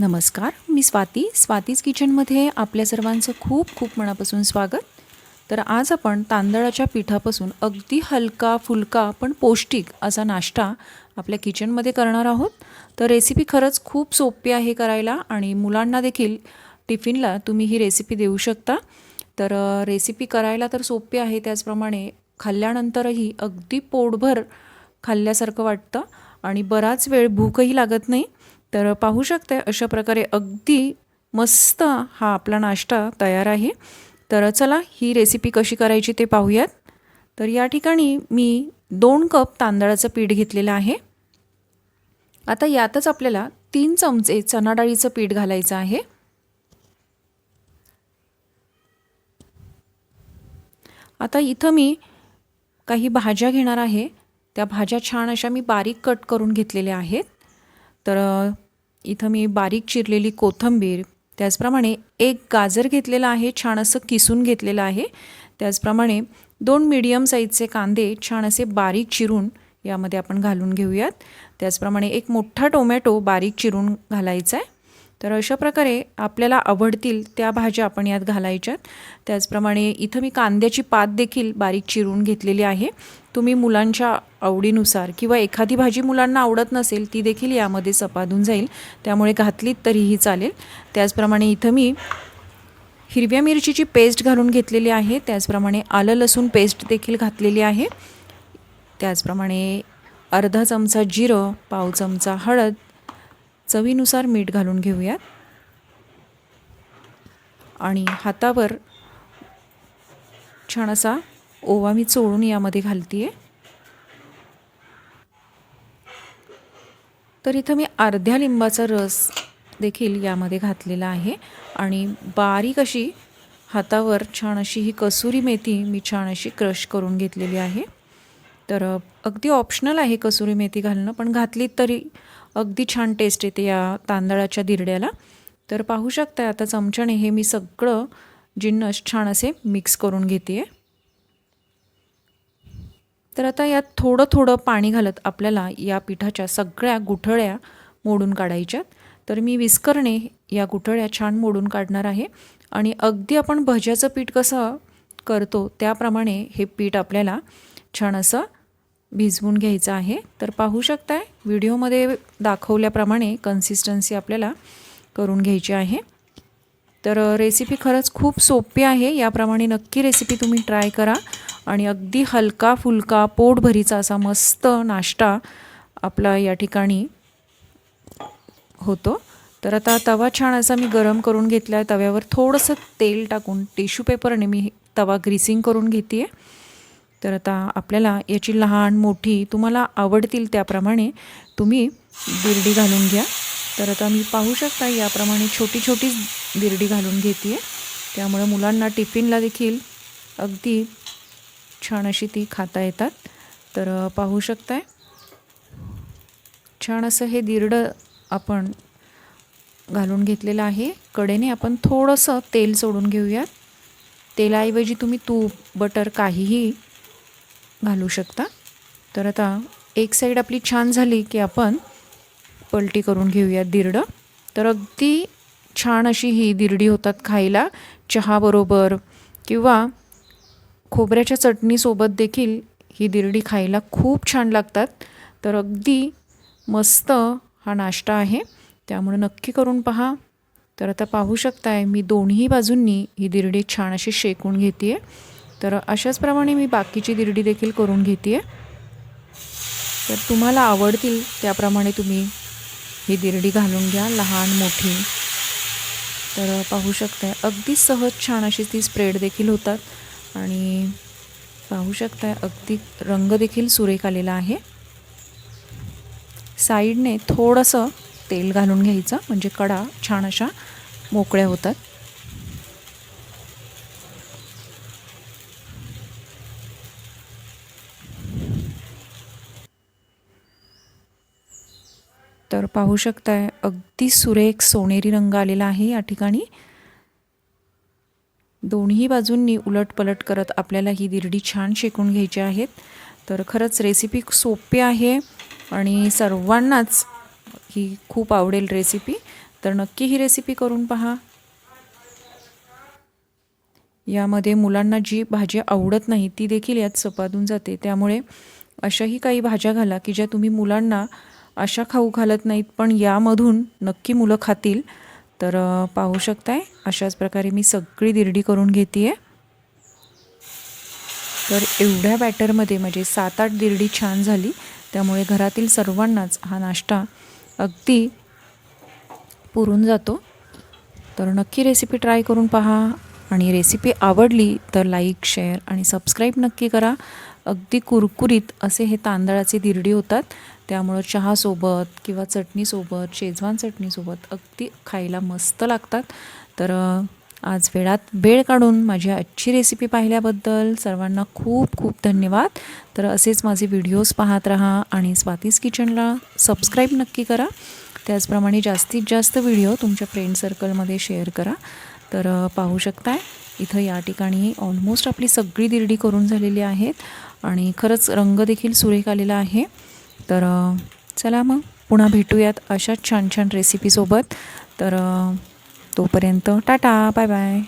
नमस्कार मी स्वाती. स्वातीज किचनमध्ये आपल्या सर्वांचं खूप खूप मनापासून स्वागत. तर आज आपण तांदळाच्या पिठापासून अगदी हलका फुलका पण पौष्टिक असा नाश्ता आपल्या किचनमध्ये करणार आहोत. तर रेसिपी खरंच खूप सोपी आहे करायला आणि मुलांना देखील टिफिनला तुम्ही ही रेसिपी देऊ शकता. तर रेसिपी करायला तर सोपी आहे त्याचप्रमाणे खाल्ल्यानंतरही अगदी पोटभर खाल्ल्यासारखं वाटतं आणि बराच वेळ भूकही लागत नाही. तर पाहू शकते अशा प्रकारे अगदी मस्त हा आपला नाश्ता तयार आहे. तर चला ही रेसिपी कशी करायची ते पाहूयात. तर या ठिकाणी मी दोन कप तांदळाचं पीठ घेतलेलं आहे. आता यातच आपल्याला तीन चमचे चना डाळीचं पीठ घालायचं आहे. आता इथं मी काही भाज्या घेणार आहे. त्या भाज्या छान अशा मी बारीक कट करून घेतलेल्या आहेत. तर इथं मी बारीक चिरलेली कोथिंबीर त्याचप्रमाणे एक गाजर घेतलेलं आहे छान असं किसून घेतलेलं आहे. त्याचप्रमाणे दोन मीडियम साईजचे कांदे छान असे बारीक चिरून यामध्ये आपण घालून घेऊयात. त्याचप्रमाणे एक मोठा टोमॅटो बारीक चिरून घालायचा आहे. तर अशा प्रकारे आपल्याला आवडतील त्या भाज्या आपण यात घालायच्यात त्याचप्रमाणे इथं मी कांद्याची पात देखील बारीक चिरून घेतलेली आहे. तुम्ही मुलांच्या आवडीनुसार किंवा एखादी भाजी मुलांना आवडत नसेल ती देखील यामध्ये सपादून जाईल. त्यामुळे घातलीत तरीही चालेल. त्याचप्रमाणे इथं मी हिरव्या मिरचीची पेस्ट घालून घेतलेली आहे. त्याचप्रमाणे आलं लसूण पेस्ट देखील घातलेली आहे. त्याचप्रमाणे अर्धा चमचा जिरं पाव चमचा हळद चवीनुसार मीठ घालून घेऊयात. आणि हातावर छान असा ओवा मी चोळून यामध्ये घालते आहे तर इथं मी अर्ध्या लिंबाचा रस देखील यामध्ये घातलेला आहे. आणि बारीक अशी हातावर छान अशी ही कसुरी मेथी मी छान अशी क्रश करून घेतलेली आहे. तर अगदी ऑप्शनल आहे कसुरी मेथी घालणं पण घातलीत तरी अगदी छान टेस्ट येते या तांदळाच्या दिरड्याला. तर पाहू शकता आता चमच्याने हे मी सगळं जिन्नस छान असे मिक्स करून घेते तर आता यात थोडं थोडं पाणी घालत आपल्याला या पिठाच्या सगळ्या गुठळ्या मोडून काढायच्यात. तर मी विस्करणे या गुठळ्या छान मोडून काढणार आहे. आणि अगदी आपण भज्याचं पीठ कसं करतो त्याप्रमाणे हे पीठ आपल्याला छान असं भिजवून घ्यायचं आहे. तर पाहू शकताय व्हिडिओमध्ये दाखवल्याप्रमाणे कन्सिस्टन्सी आपल्याला करून घ्यायची आहे. तर रेसिपी खरंच खूप सोपी आहे. याप्रमाणे नक्की रेसिपी तुम्ही ट्राय करा. आणि अगदी हलका फुलका पोटभरीचा असा मस्त नाश्ता आपला या ठिकाणी होतो. तर आता तवा छान असा मी गरम करून घेतला आहे तव्यावर थोडंसं तेल टाकून टिश्यू पेपरने मी तवा ग्रीसिंग करून घेते आहे तर आता आपल्याला याची लहान मोठी तुम्हाला आवडतील त्याप्रमाणे तुम्ही बिर्डी घालून घ्या. तर आता मी पाहू शकता याप्रमाणे छोटी छोटी बिर्डी घालून घेते त्यामुळे मुलांना टिफिनला देखील अगदी छान अशी ती खाता येतात. तर पाहू शकताय. छान असं हे दिरडं आपण घालून घेतलेलं आहे. कडेने आपण थोडंसं तेल सोडून घेऊयात. तेलाऐवजी तुम्ही तूप बटर काहीही घालू शकता. तर आता एक साईड आपली छान झाली की आपण पलटी करून घेऊयात दिरडं. तर अगदी छान अशी ही दिरडी होतात खायला चहाबरोबर किंवा खोबऱ्याच्या चटणीसोबत देखील ही दिरडी खायला खूप छान लागतात. तर अगदी मस्त हा नाश्ता आहे. त्यामुळे नक्की करून पहा. तर आता पाहू शकताय मी दोन्ही बाजूंनी ही दिरडी छान अशी शेकून घेते आहे तर अशाचप्रमाणे मी बाकीची दिरडी देखील करून घेते तर तुम्हाला आवडतील त्याप्रमाणे तुम्ही ही दिरडी घालून घ्या लहान मोठी. तर पाहू शकताय अगदी सहज छान अशी ती स्प्रेड देखील होतात. आणि पाहू शकताय अगदी रंग देखील सुरेख आलेला आहे. साईडने थोडंसं तेल घालून घ्यायचं म्हणजे कडा छान अशा मोकळ्या होतात. तर पाहू शकताय अगदी सुरेख सोनेरी रंग आलेला आहे या ठिकाणी. दोन्ही बाजूंनी उलट पलट करत आपल्याला ही दिरडी छान शेकून घ्यायची आहेत. तर खरंच रेसिपी सोपी आहे आणि सर्वांनाच ही खूप आवडेल रेसिपी तर नक्की ही रेसिपी करून पहा. यामध्ये मुलांना जी भाजी आवडत नाही ती देखील यात सपादून जाते. त्यामुळे अशाही काही भाज्या घाला की ज्या तुम्ही मुलांना अशा खाऊ घालत नाहीत पण यामधून नक्की मुलं खातील. तर पाहू शकताय अशाच प्रकारे मी सगळी दिरडी करून घेते आहे तर एवढ्या बॅटरमध्ये म्हणजे सात आठ दिरडी छान झाली. त्यामुळे घरातील सर्वांनाच हा नाश्ता अगदी पुरून जातो. तर नक्की रेसिपी ट्राय करून पहा. आणि रेसिपी आवडली तर लाईक शेअर आणि सबस्क्राईब नक्की करा. अगदी कुरकुरीत असे हे तांदळाचे दिरडी होतात. त्यामुळं चहासोबत किंवा चटणीसोबत शेजवान चटणीसोबत अगदी खायला मस्त लागतात. तर आज वेळात वेळ काढून माझी आजची रेसिपी पाहिल्याबद्दल सर्वांना खूप खूप धन्यवाद. तर असेच माझे व्हिडिओज पाहत राहा आणि स्वातीज किचनला सबस्क्राईब नक्की करा. त्याचप्रमाणे जास्तीत जास्त व्हिडिओ तुमच्या फ्रेंड सर्कलमध्ये शेअर करा. तर पाहू शकताय. इथं या ठिकाणी ऑलमोस्ट आपली सगळी दिरडी करून झालेली आहेत आणि खरंच रंग देखील सुरेख आलेला आहे. तर चला मग पुन्हा भेटूयात अशाच छान छान रेसिपीसोबत तर तोपर्यंत टाटा बाय बाय.